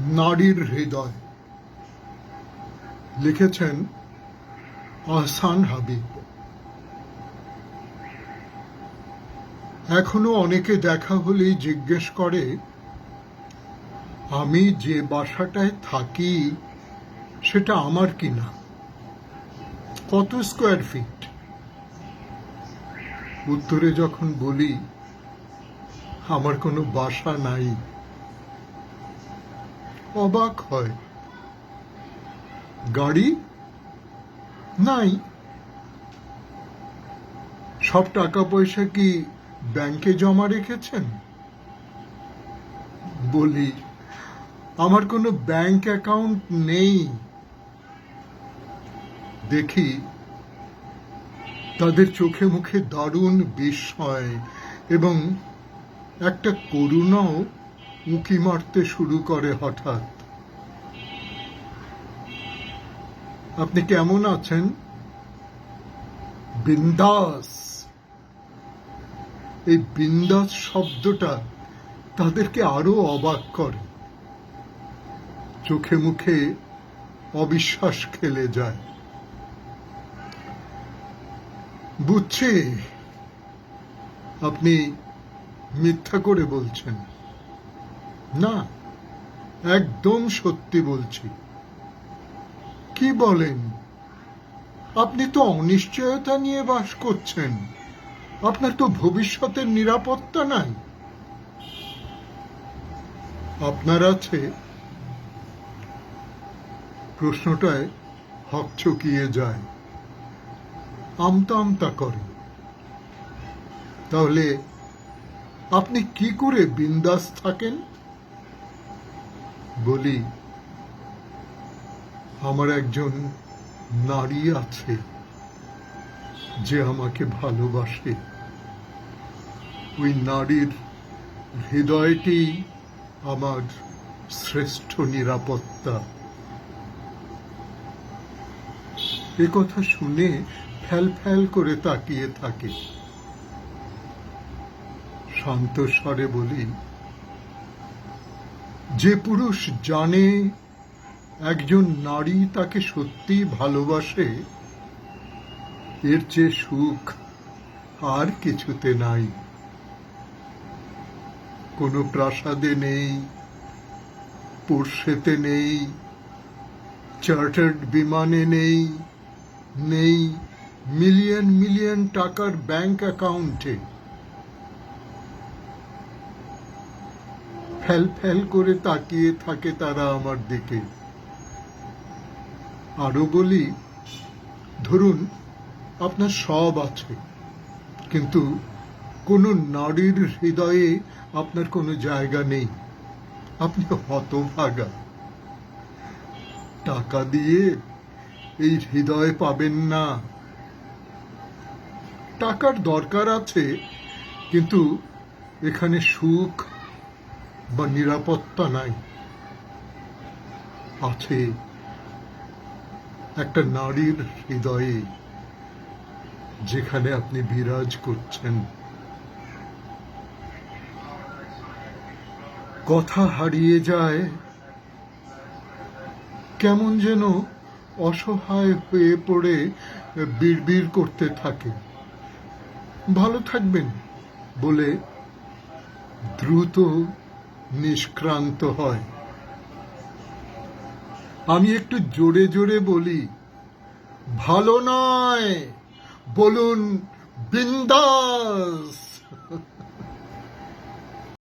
নারীর হৃদয়। লিখেছেন আহসান হাবিব। এখনও অনেকে দেখা হলেই জিজ্ঞেস করে, আমি যে বাসাটায় থাকি, সেটা আমার কিনা কত স্কোয়ার ফিট উত্তরে যখন বলি, আমার কোনো বাসা নাই। অবাক হয়। গাড়ি? নাই। সব টাকা পয়সা কি ব্যাংকে জমা রেখেছেন? বলি, আমার কোনো ব্যাংক অ্যাকাউন্ট নেই। দেখি, তাদের চোখে মুখে দারুণ বিস্ময় এবং একটা করুণাও উঁকি মারতে শুরু করে হঠাৎ। আপনি কেমন আছেন? বিন্দাস। এই বিন্দাস শব্দটা তাদেরকে আরও অবাক করে। চোখে মুখে অবিশ্বাস খেলে যায়। বুঝছি, আপনি মিথ্যা করে বলছেন। না, একদম সত্যি বলছি। কি বলেন? আপনি তো অনিশ্চয়তা নিয়ে বাস করছেন। আপনার তো ভবিষ্যতের নিরাপত্তা নাই। আপনার আছে প্রশ্নটায় হক চকিয়ে যায়। আমতা আমতা করে। তাহলে আপনি কি করে বিন্দাস থাকেন? বলি, আমার একজন নারী আছে যে আমাকে ভালোবাসে। ওই নারীর হৃদয়টি আমার শ্রেষ্ঠ নিরাপত্তা। এ কথা শুনে ফ্যাল ফ্যাল করে তাকিয়ে থাকে। শান্ত স্বরে বলি যে পুরুষ জানে, একজন নারী তাকে সত্যি ভালোবাসে, এর চেয়ে সুখ আর কিছুতে নাই। কোনো প্রাসাদে নেই পোর্শেতে নেই, চার্টার্ড বিমানে নেই নেই, মিলিয়ন মিলিয়ন টাকার ব্যাংক অ্যাকাউন্টে। ফ্যাল ফ্যাল করে তাকিয়ে থাকে তারা আমার দিকে। আরও বলি, ধরুন, আপনার সব আছে, কিন্তু কোনো নারীর হৃদয়ে আপনার কোনো জায়গা নেই। আপনি হতভাগা। টাকা দিয়ে এই হৃদয় পাবেন না। টাকার দরকার আছে, কিন্তু এখানে সুখ বা নিরাপত্তা নাই। আছে একটা নারীর হৃদয়ে যেখানে আপনি বিরাজ করছেন। কথা হারিয়ে যায়, কেমন যেন অসহায় হয়ে পড়ে, বিড়বিড় করতে থাকে। ভালো থাকবেন বলে দ্রুত নিষ্ক্রান্ত হয়। আমি একটু জোরে জোরে বলি ভালো নয় বলুন বিন্দাস।